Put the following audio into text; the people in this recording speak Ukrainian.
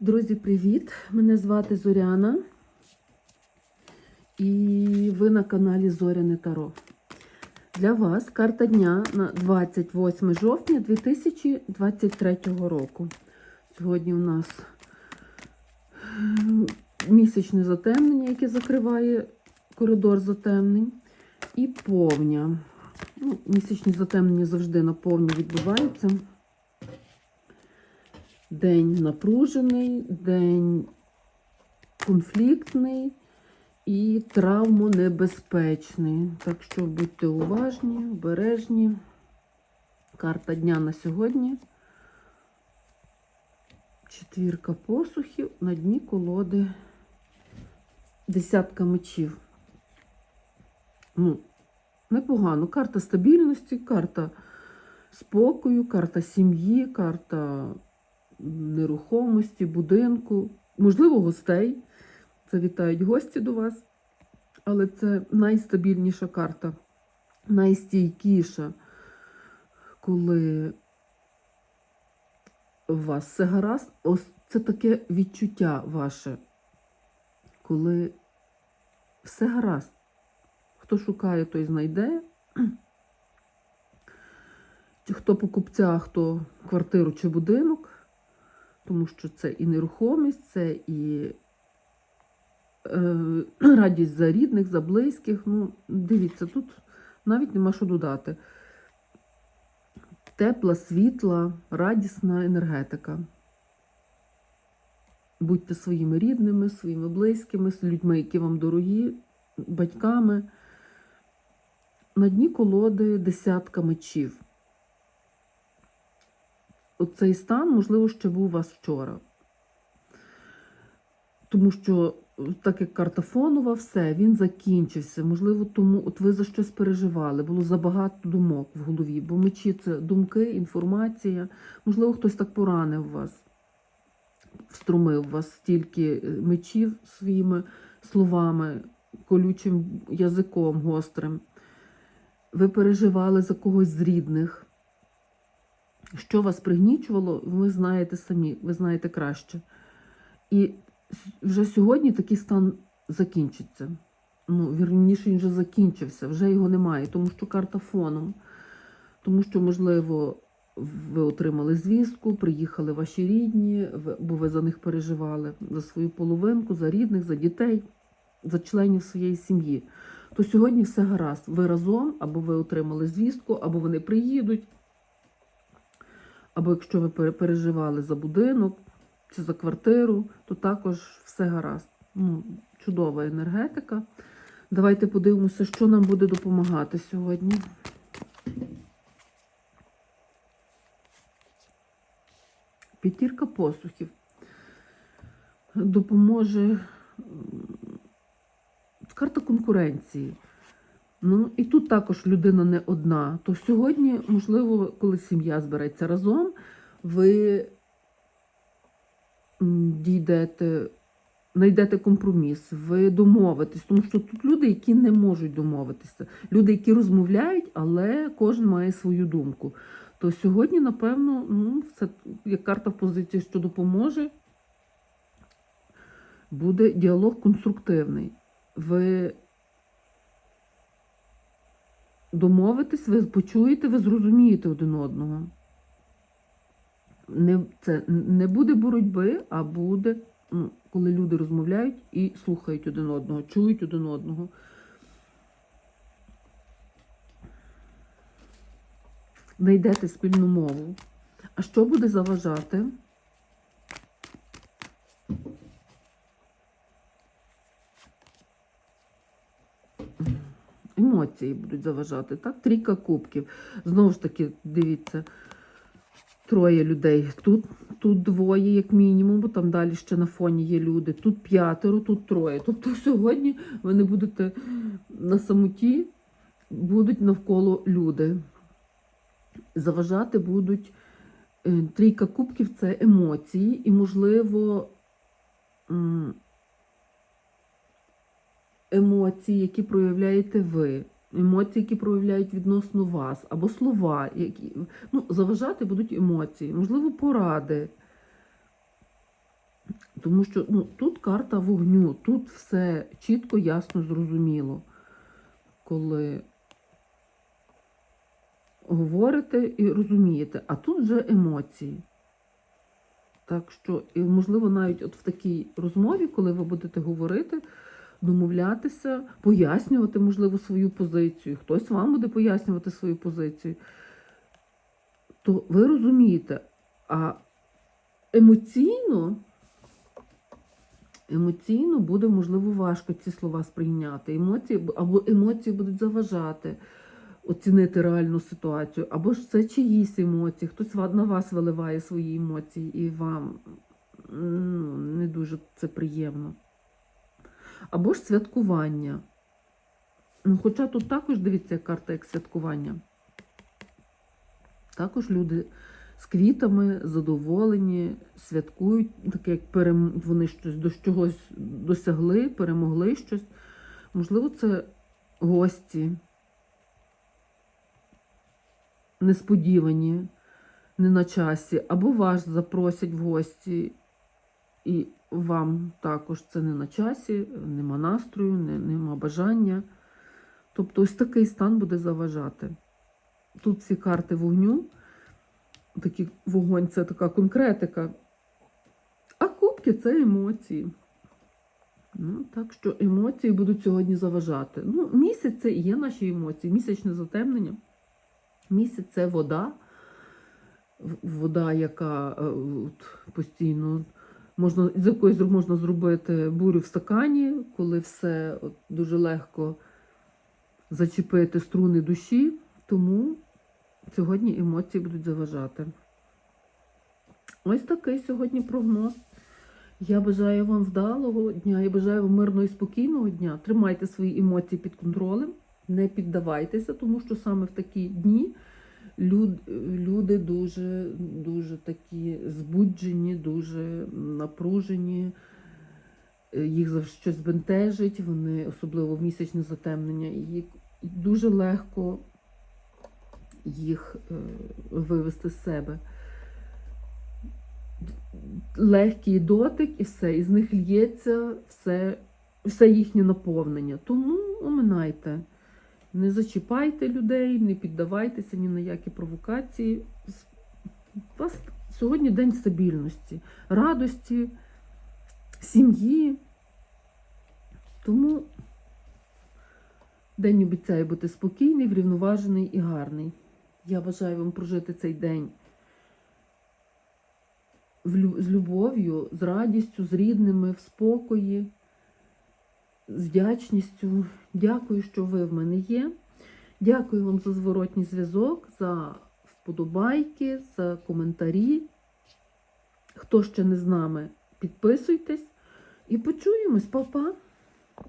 Друзі, привіт! Мене звати Зоряна. І ви на каналі Зоряне Таро. Для вас карта дня на 28 жовтня 2023 року. Сьогодні у нас ем, місячне затемнення, яке закриває коридор затемнень, і повня. Ну, місячні затемнення завжди на повні відбуваються. День напружений, день конфліктний і травмонебезпечний. Так що будьте уважні, обережні. Карта дня на сьогодні. Четвірка посухів на дні колоди. Десятка мечів. Ну, непогано. Карта стабільності, карта спокою, карта сім'ї, карта нерухомості, будинку, можливо, гостей. Це вітають гості до вас. Але це найстабільніша карта, найстійкіша, коли у вас все гаразд, ось це таке відчуття ваше, коли все гаразд. Хто шукає, той знайде. Хто покупця, хто квартиру чи будинок тому що це і нерухомість, це і е, радість за рідних, за близьких. Ну, дивіться, тут навіть нема що додати. Тепла, світла, радісна енергетика. Будьте своїми рідними, своїми близькими, з людьми, які вам дорогі, батьками. На дні колоди десятка мечів оцей стан, можливо, ще був у вас вчора. Тому що, так як карта фонова, все, він закінчився. Можливо, тому от ви за щось переживали, було забагато думок в голові, бо мечі це думки, інформація. Можливо, хтось так поранив вас, вструмив вас стільки мечів своїми словами, колючим язиком гострим. Ви переживали за когось з рідних. Що вас пригнічувало, ви знаєте самі, ви знаєте краще. І вже сьогодні такий стан закінчиться. Ну, вірніше, він вже закінчився, вже його немає, тому що карта фоном. Тому що, можливо, ви отримали звістку, приїхали ваші рідні, бо ви за них переживали, за свою половинку, за рідних, за дітей, за членів своєї сім'ї. То сьогодні все гаразд. Ви разом, або ви отримали звістку, або вони приїдуть. Або якщо ви переживали за будинок чи за квартиру, то також все гаразд. Ну, Чудова енергетика. Давайте подивимося, що нам буде допомагати сьогодні. П'ятірка посухів допоможе карта конкуренції. Ну, і тут також людина не одна. То сьогодні, можливо, коли сім'я збереться разом, ви дійдете, знайдете компроміс, ви домовитесь, тому що тут люди, які не можуть домовитися, люди, які розмовляють, але кожен має свою думку. То сьогодні, напевно, ну, це як карта в позиції, що допоможе, буде діалог конструктивний. Ви домовитись, ви почуєте, ви зрозумієте один одного. Не, Це не буде боротьби, а буде, ну, коли люди розмовляють і слухають один одного, чують один одного. Знайдете спільну мову. А що буде заважати? Емоції будуть заважати. Так, трійка кубків. Знову ж таки, дивіться, троє людей. Тут тут двоє, як мінімум, бо там далі ще на фоні є люди. Тут п'ятеро, тут троє. Тобто сьогодні ви не будете на самоті, будуть навколо люди. Заважати будуть е, трійка кубків це емоції, і, можливо, емоції, які проявляєте ви, емоції, які проявляють відносно вас, або слова, які ну, заважати будуть емоції, можливо, поради. Тому що ну, тут карта вогню, тут все чітко, ясно, зрозуміло. Коли говорите і розумієте, а тут вже емоції. Так що, можливо, навіть от в такій розмові, коли ви будете говорити, домовлятися, пояснювати, можливо, свою позицію, хтось вам буде пояснювати свою позицію, то ви розумієте, а емоційно, емоційно буде, можливо, важко ці слова сприйняти. Емоції, або емоції будуть заважати оцінити реальну ситуацію, або ж це чиїсь емоції, хтось на вас виливає свої емоції, і вам ну, не дуже це приємно. Або ж святкування. Ну, хоча тут також дивіться карта як святкування. Також люди з квітами задоволені, святкують, таке як перем... вони щось до чогось досягли, перемогли щось. Можливо, це гості несподівані, не на часі, або вас запросять в гості, і вам також це не на часі, нема настрою, нема бажання. Тобто ось такий стан буде заважати. Тут всі карти вогню, такий вогонь це така конкретика. А кубки це емоції. Ну, так що емоції будуть сьогодні заважати. Ну, місяць це є наші емоції, місячне затемнення. Місяць це вода, вода, яка е, от, постійно можна, з якої можна зробити бурю в стакані, коли все от, дуже легко зачепити струни душі. Тому сьогодні емоції будуть заважати. Ось такий сьогодні прогноз. Я бажаю вам вдалого дня, я бажаю вам мирного і спокійного дня. Тримайте свої емоції під контролем, не піддавайтеся, тому що саме в такі дні люди дуже, дуже такі збуджені, дуже напружені, їх щось бентежить, вони, особливо в місячне затемнення, і дуже легко їх е, вивести з себе легкий дотик і все, із них лється все, все їхнє наповнення. Тому оминайте. Не зачіпайте людей, не піддавайтеся ні на які провокації. У вас сьогодні день стабільності, радості, сім'ї. Тому день обіцяє бути спокійний, врівноважений і гарний. Я бажаю вам прожити цей день з любов'ю, з радістю, з рідними, в спокої, з вдячністю. Дякую, що ви в мене є. Дякую вам за зворотній зв'язок, за вподобайки, за коментарі. Хто ще не з нами, підписуйтесь і почуємось, Па-па!